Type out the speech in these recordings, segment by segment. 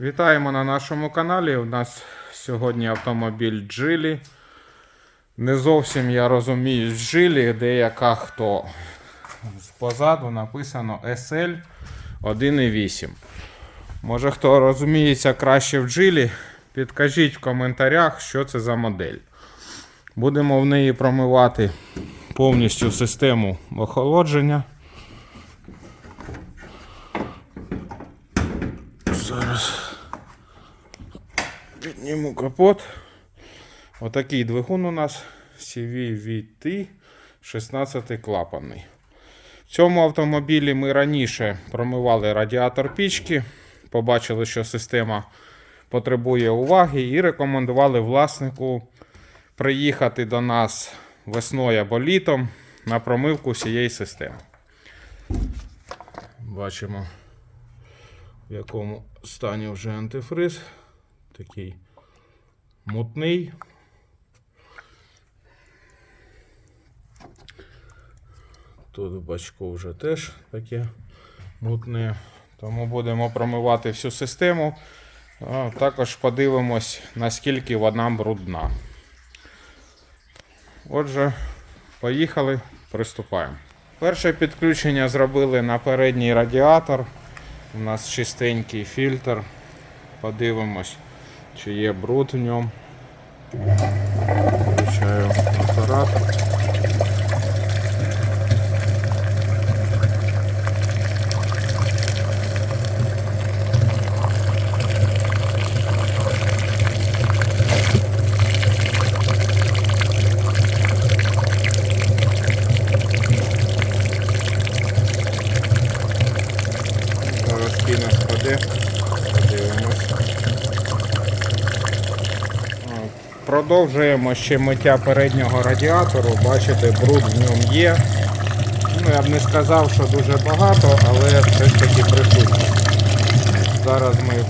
Вітаємо на нашому каналі. У нас сьогодні автомобіль Джилі. Не зовсім я розумію з Джилі, деяка хто. Позаду написано SL 1.8. Може хто розуміється краще в Джилі, підкажіть в коментарях, що це за модель. Будемо в неї промивати повністю систему охолодження. Зараз підніму капот. Отакий двигун у нас CVVT 16 клапанний. В цьому автомобілі ми раніше промивали радіатор пічки, побачили, що система потребує уваги, і рекомендували власнику приїхати до нас весною або літом на промивку всієї системи. Бачимо в якому стані вже антифриз. Такий мутний. Тут бачко вже теж таке мутне. Тому будемо промивати всю систему. А також подивимось, наскільки вона брудна. Отже, поїхали, приступаємо. Перше підключення зробили на передній радіатор. У нас чистенький фільтр. Подивимось, чи є бруд в ньому. Включаю апарат. Зараз піна спаде. Подивимось. А, Продовжуємо ще миття переднього радіатору. Бачите, бруд в ньому є. Ну, я б не сказав, що дуже багато, але все ж таки присутній. Зараз ми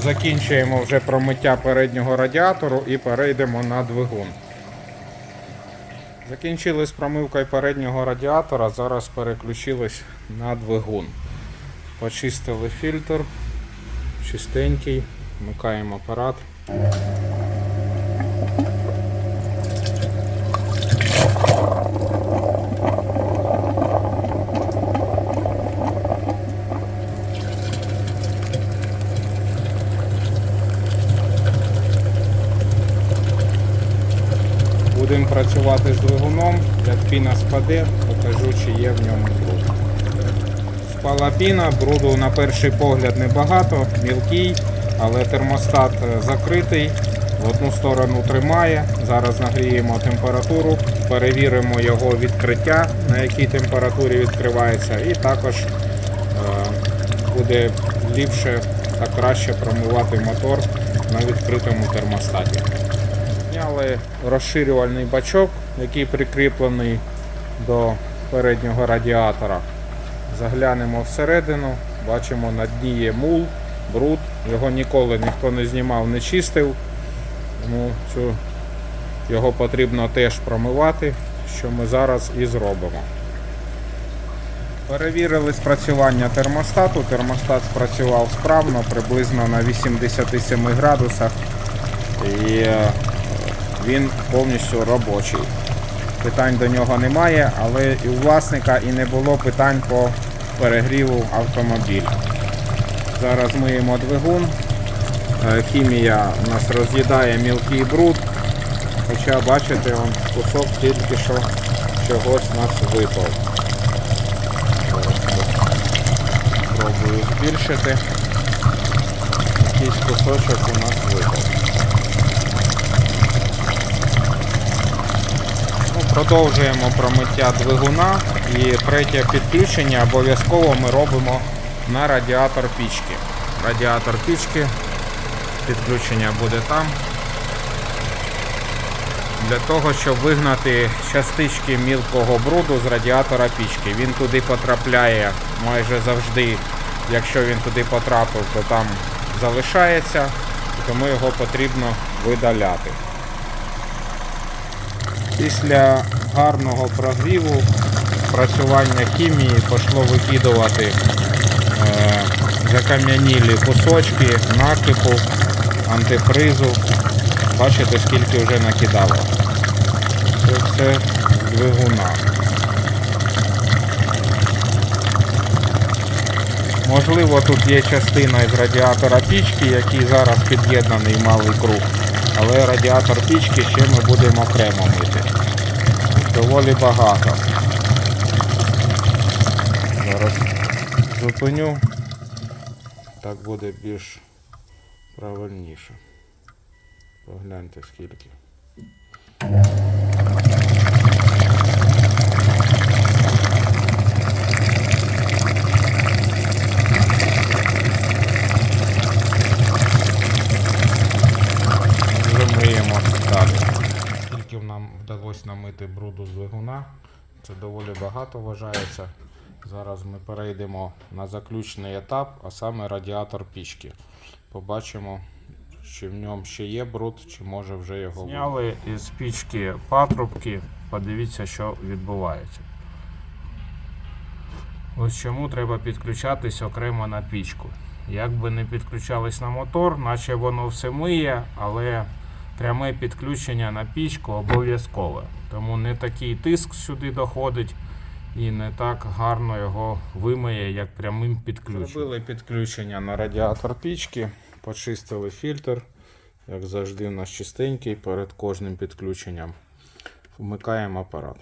закінчуємо вже промиття переднього радіатору і перейдемо на двигун. Закінчили з промивкою переднього радіатора, зараз переключились на двигун. Почистили фільтр, чистенький, вмикаємо апарат. Будемо працювати з двигуном, як піна спаде, покажу, чи є в ньому бруд. Спала піна, бруду на перший погляд небагато, мілкий, але термостат е, закритий, в одну сторону тримає. Зараз нагріємо температуру, перевіримо його відкриття, на якій температурі відкривається, і також е, буде ліпше та краще промивати мотор на відкритому термостаті. Зняли розширювальний бачок, який прикріплений до переднього радіатора. Заглянемо всередину, бачимо на дні є мул, бруд. Його ніколи ніхто не знімав, не чистив. Тому цю, його потрібно теж промивати, що ми зараз і зробимо. Перевірили спрацювання термостату. Термостат спрацював справно, приблизно на 87 градусах. І е, він повністю робочий. Питань до нього немає, але і у власника і не було питань по перегріву автомобіля. Зараз миємо двигун. Е, Хімія у нас роз'їдає мілкий бруд. Хоча бачите, он кусок тільки що чогось у нас випав. Зараз Спробую збільшити. Якийсь кусочок у нас випав. Продовжуємо промиття двигуна і третє підключення обов'язково ми робимо на радіатор пічки. Радіатор пічки, підключення буде там. Для того, щоб вигнати частички мілкого бруду з радіатора пічки. Він туди потрапляє майже завжди. Якщо він туди потрапив, то там залишається, тому його потрібно видаляти. Після гарного прогріву спрацювання хімії пішло викидувати е, закам'янілі кусочки накипу, антифризу. Бачите, скільки вже накидало. Це все двигуна. Можливо, тут є частина із радіатора пічки, який зараз під'єднаний малий круг. Але радіатор пічки ще ми будемо окремо мити. Доволі багато. Зараз зупиню. Так буде більш правильніше. Погляньте скільки. Вже миємо далі. Скільки нам вдалося намити бруду з двигуна, це доволі багато вважається. Зараз ми перейдемо на заключний етап, а саме радіатор пічки. Побачимо, чи в ньому ще є бруд, чи може вже його Зняли із пічки патрубки, подивіться, що відбувається. Ось чому треба підключатись окремо на пічку. Як би не підключались на мотор, наче воно все миє, але пряме підключення на пічку обов'язкове. Тому не такий тиск сюди доходить і не так гарно його вимиє, як прямим підключенням. Зробили підключення на радіатор пічки, почистили фільтр, як завжди, у нас чистенький перед кожним підключенням. Вмикаємо апарат.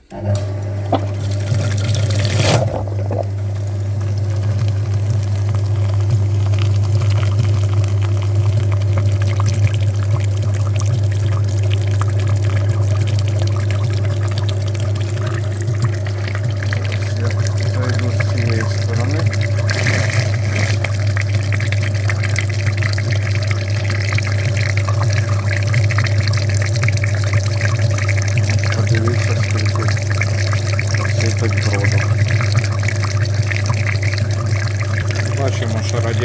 Я зайду з цієї сторони. Подивіться, скільки сипить броду. Бачимо,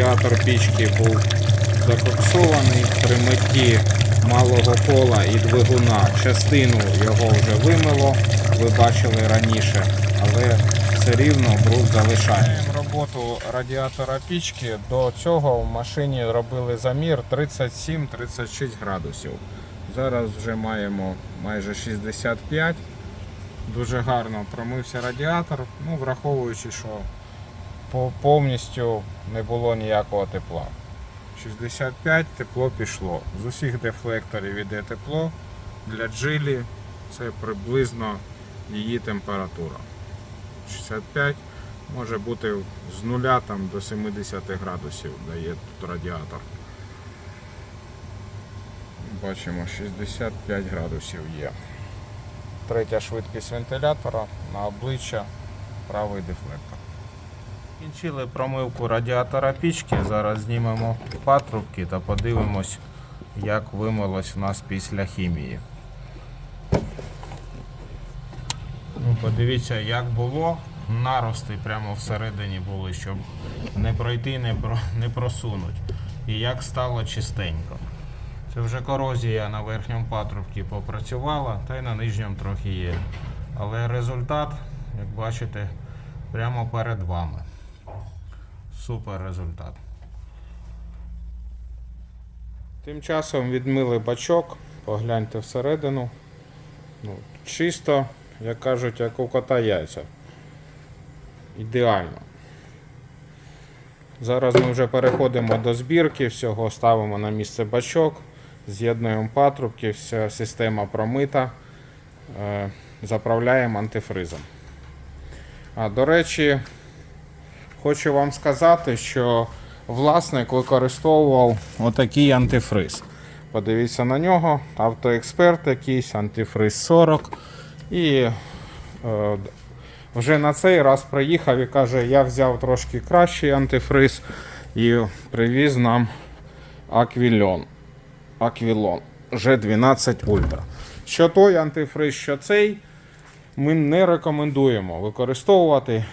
що радіатор пічки був закоксований при митті малого кола і двигуна. Частину його вже вимило, ви бачили раніше, але все рівно бруд залишає. Роботу радіатора пічки до цього в машині робили замір 37-36 градусів. Зараз вже маємо майже 65. Дуже гарно промився радіатор, ну, враховуючи, що повністю не було ніякого тепла. 65 тепло пішло. З усіх дефлекторів іде тепло. Для джилі це приблизно її температура. 65 може бути з 0 там, до 70 градусів дає тут радіатор. Бачимо 65 градусів є. Третя швидкість вентилятора на обличчя правий дефлектор. Кінчили промивку радіатора пічки. Зараз знімемо патрубки та подивимось, як вимилось в нас після хімії. Ну, подивіться, як було. Нарости прямо всередині були, щоб не пройти, не, про, не просунуть. І як стало чистенько. Це вже корозія на верхньому патрубці попрацювала, та й на нижньому трохи є. Але результат, як бачите, прямо перед вами. Супер результат. Тим часом відмили бачок, погляньте всередину. Ну, чисто, як кажуть, як у кота яйця. Ідеально. Зараз ми вже переходимо до збірки, всього ставимо на місце бачок, з'єднуємо патрубки, вся система промита, е, заправляємо антифризом. А, до речі, хочу вам сказати, що власник використовував отакий антифриз. Подивіться на нього, автоексперт якийсь, антифриз 40. І е, вже на цей раз приїхав і каже, я взяв трошки кращий антифриз і привіз нам Аквільон. Аквілон G12 Ultra. Що той антифриз, що цей, ми не рекомендуємо використовувати.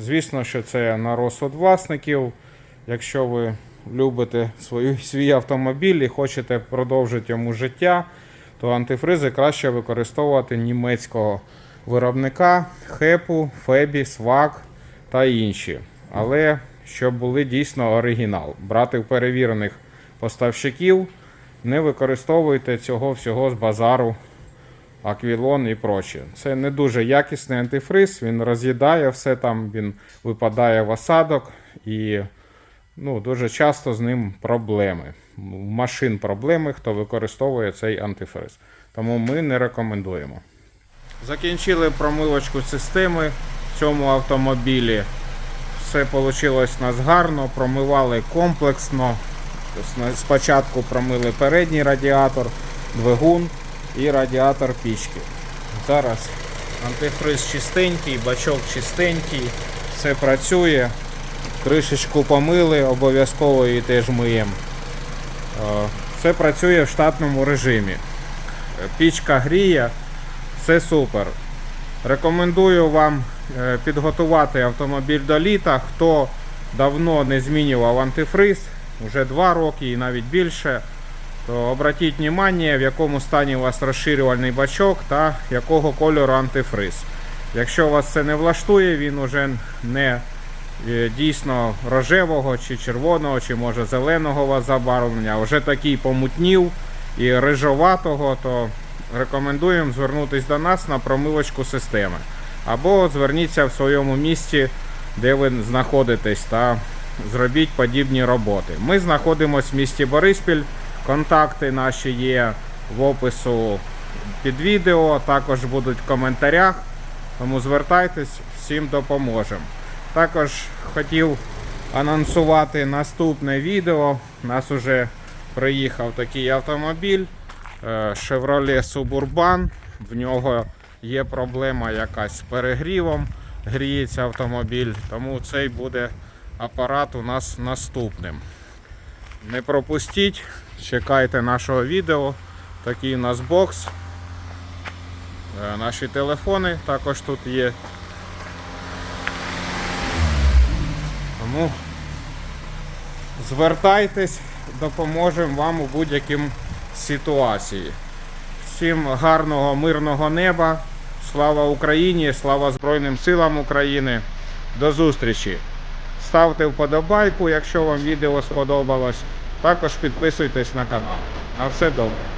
Звісно, що це на розсуд власників. Якщо ви любите свою, свій автомобіль і хочете продовжити йому життя, то антифризи краще використовувати німецького виробника Хепу, Фебі, Свак та інші. Але щоб були дійсно оригінал. Брати в перевірених поставщиків, не використовуйте цього всього з базару, аквілон і проче. Це не дуже якісний антифриз, він роз'їдає все там, він випадає в осадок і ну, дуже часто з ним проблеми. У машин проблеми, хто використовує цей антифриз. Тому ми не рекомендуємо. Закінчили промивочку системи в цьому автомобілі. Все вийшло у нас гарно, промивали комплексно. Спочатку промили передній радіатор, двигун і радіатор пічки. Зараз антифриз чистенький, бачок чистенький, все працює. Кришечку помили, обов'язково її теж миємо. Е, Все працює в штатному режимі. Е, Пічка гріє, все супер. Рекомендую вам е, підготувати автомобіль до літа. Хто давно не змінював антифриз, вже 2 роки і навіть більше, то обратіть увагу, в якому стані у вас розширювальний бачок та якого кольору антифриз. Якщо вас це не влаштує, він уже не е, дійсно рожевого чи червоного, чи може зеленого вас забарвлення, а вже такий помутнів і рижоватого, то рекомендуємо звернутися до нас на промивочку системи. Або зверніться в своєму місті, де ви знаходитесь, та зробіть подібні роботи. Ми знаходимося в місті Бориспіль. Контакти наші є в опису під відео, також будуть в коментарях. Тому звертайтесь, всім допоможемо. Також хотів анонсувати наступне відео. У нас вже приїхав такий автомобіль е, Chevrolet Suburban. В нього є проблема якась з перегрівом, гріється автомобіль, тому цей буде апарат у нас наступним. Не пропустіть, чекайте нашого відео. Такий у нас бокс. Е, Наші телефони також тут є. Тому звертайтесь, допоможемо вам у будь-яким ситуації. Всім гарного, мирного неба. Слава Україні! Слава Збройним силам України. До зустрічі! Ставте вподобайку, якщо вам відео сподобалось. Також підписуйтесь на канал. На все добре.